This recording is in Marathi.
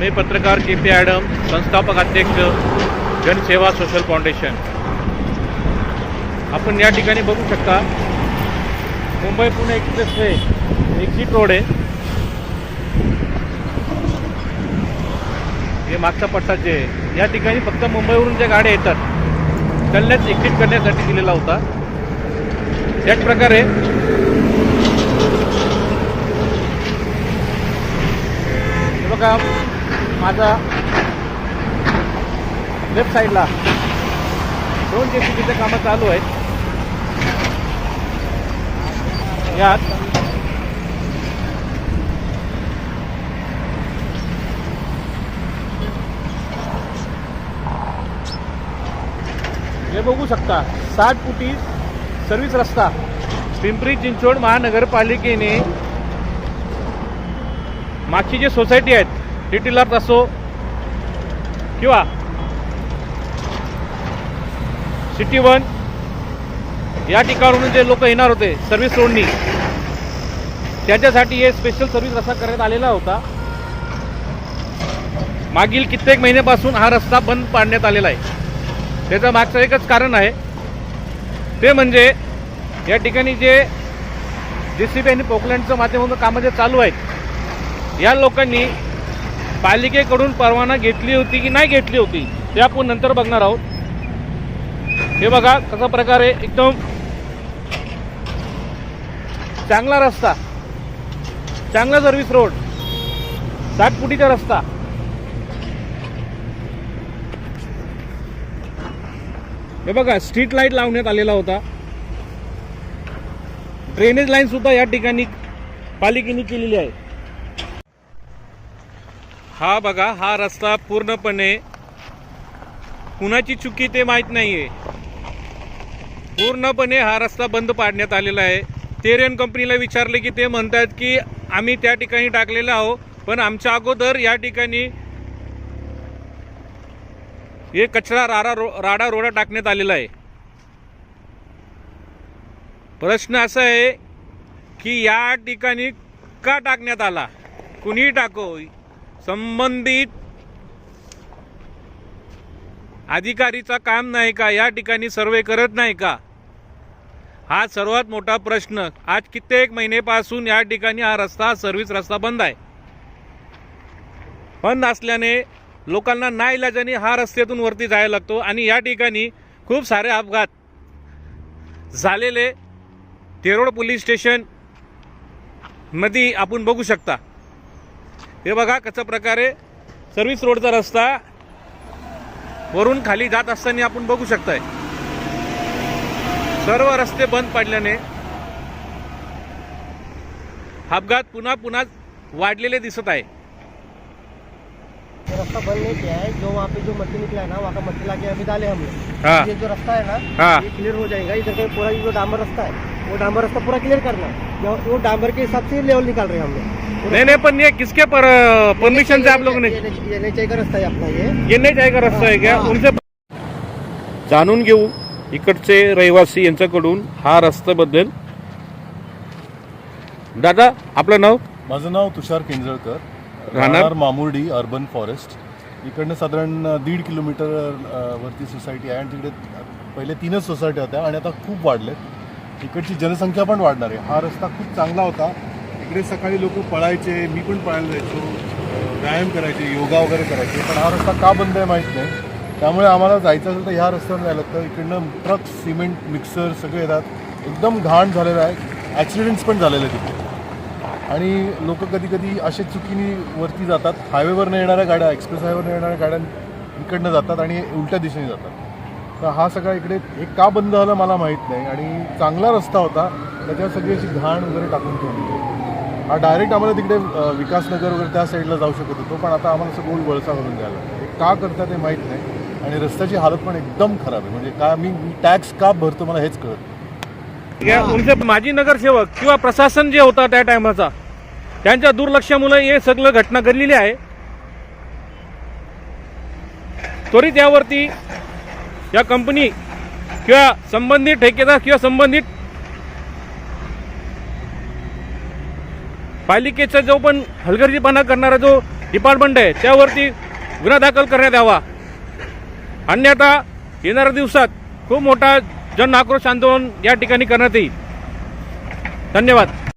मी पत्रकार के पी ॲडम संस्थापक अध्यक्ष जनसेवा सोशल फाउंडेशन आपण या ठिकाणी बघू शकता Mumbai Pune expressway exit road आहे. हे मागचा पट्टा जे आहे, या ठिकाणी फक्त मुंबईवरून ज्या गाड्या येतात त्यांनाच एक्झिट करण्यासाठी दिलेला होता. त्याच प्रकारे बघा माझा लेफ्ट साईडला दोन जे सी कामं चालू आहेत. यात हे बघू शकता साठ फुटी सर्व्हिस रस्ता पिंपरी चिंचवड महानगरपालिकेने मागची जे सोसायटी आहेत लिटिलार्थ असो किंवा सिटी वन या ठिकाणून जे लोक येणार होते सर्व्हिस रोडनी त्याच्यासाठी हे स्पेशल सर्व्हिस रस्ता करण्यात आलेला होता. मागील कित्येक महिन्यापासून हा रस्ता बंद पाडण्यात आलेला आहे. त्याचं मागचं एकच कारण आहे. ते म्हणजे या ठिकाणी जे जे सी बी आणि पोकलँडचं माध्यमातून कामं जे चालू आहेत या लोकांनी पालिकेकडून परवाना घेतली होती की नाही घेतली होती ते आपण नंतर बघणार आहोत. हे बघा कसा प्रकारे एकदम चांगला रस्ता. चांगला सर्व्हिस रोड सात फुटीचा रस्ता. हे बघा स्ट्रीट लाइट लावण्यात आलेला होता. ड्रेनेज लाईन सुद्धा या ठिकाणी पालिकेने केलेली आहे. हा बघा हा रस्ता पूर्णपणे कुणाची चुकी ते माहीत नाहीये. पूर्णपणे हा रस्ता बंद पाडण्यात आलेला आहे. तेरियन कंपनीला विचारले की ते म्हणतात की आम्ही त्या ठिकाणी टाकलेला आहो पण आमच्या अगोदर या ठिकाणी हे कचरा राडा रो राडा रोडा टाकण्यात आलेला आहे. प्रश्न असा आहे की या ठिकाणी का टाकण्यात आला? कुणीही टाको संबंधित अधिकारीचा काम नाही का? या ठिकाणी सर्वे करत नाही का? हा सर्वात मोठा प्रश्न. आज कित्येक महिनेपासून या ठिकाणी हा रस्ता सर्व्हिस रस्ता बंद आहे. बंद असल्याने लोकांना नाईलाजाने हा रस्त्यातून वरती जायला लागतो आणि या ठिकाणी खूप सारे अपघात झालेले. तेरोड पोलीस स्टेशनमध्ये आपण बघू शकता. हे बघा कशा प्रकारे सर्व्हिस रोडचा रस्ता वरून खाली जात असताना आपण बघू शकताय. सर्व रस्ते बंद पडल्याने अपघात पुन्हा पुन्हा वाढलेले दिसत आहे. रास्ता बंद नहीं किया है जो वहाँ पे जो मट्टी निकला है ना वहाँ का मट्टी लाके अभी डाले हम लोग हाँ. ये जो रास्ता है ना हाँ. ये क्लियर हो जाएगा. इधर का पूरा जो डांबर रास्ता है वो डांबर रास्ता पूरा क्लियर करना वो डांबर के हिसाब से लेवल निकाल रहे हैं हम लोग नहीं नहीं पण ये किसके पर परमिशन से आप लोगों ने ये जायगा रस्ता आहे का उनसे जाणून घेऊ इकडचे रहिवासी यांच्याकडून हा रस्त्याबद्दल दादा आपलं नाव माझं नाव तुषार केंजळकर राहणार? राहणार मामुर्डी अर्बन फॉरेस्ट इकडनं साधारण दीड किलोमीटर अ, वरती सोसायटी आहे आणि तिकडे पहिले तीनच सोसायटी होत्या आणि आता खूप वाढल्यात इकडची जनसंख्या पण वाढणार आहे हा रस्ता खूप चांगला होता इकडे सकाळी लोक पळायचे मी पण पळायला जायचो व्यायाम करायचे योगा वगैरे करायचे पण हा रस्ता का बंद आहे माहीत नाही. त्यामुळे आम्हाला जायचं असेल तर ह्या रस्त्यावर जायला लागतं. इकडनं ट्रक सिमेंट मिक्सर सगळे येतात. एकदम घाण झालेलं आहे. ॲक्सिडेंट्स पण झालेले तिथे. आणि लोक कधी कधी असे चुकीने वरती जातात. हायवेवरनं येणाऱ्या गाड्या एक्सप्रेस हायवेवरनं येणाऱ्या गाड्या इकडनं जातात आणि उलट्या दिशेने जातात. तर हा सगळा इकडे एक का बंद झालं मला माहीत नाही. आणि चांगला रस्ता होता. त्याच्यावर सगळी अशी घाण वगैरे टाकून ठेवली. डायरेक्ट आम्हाला तिकडे विकासनगर वगैरे त्या साईडला जाऊ शकत होतो पण आता आम्हाला असं गोल वळसा करून द्यायला का करता ते माहीत नाही आणि रस्त्याची हालत पण एकदम खराब आहे. म्हणजे का मी टॅक्स का भरतो मला हेच कळत नाही. उनसे माजी नगरसेवक किंवा प्रशासन जे होता त्या टायमाचा त्यांच्या दुर्लक्षामुळे हे सगळं घटना घडलेली आहे. त्वरित यावरती या कंपनी किंवा संबंधित ठेकेदार किंवा संबंधित पालिकेचा जो पण हलगर्जीपणा करणारा जो डिपार्टमेंट आहे त्यावरती गुन्हा दाखल करण्यात यावा. अन्यथा येणाऱ्या दिवसात खूप मोठा जन आक्रोश आंदोलन या ठिकाणी करण्यात येईल. धन्यवाद.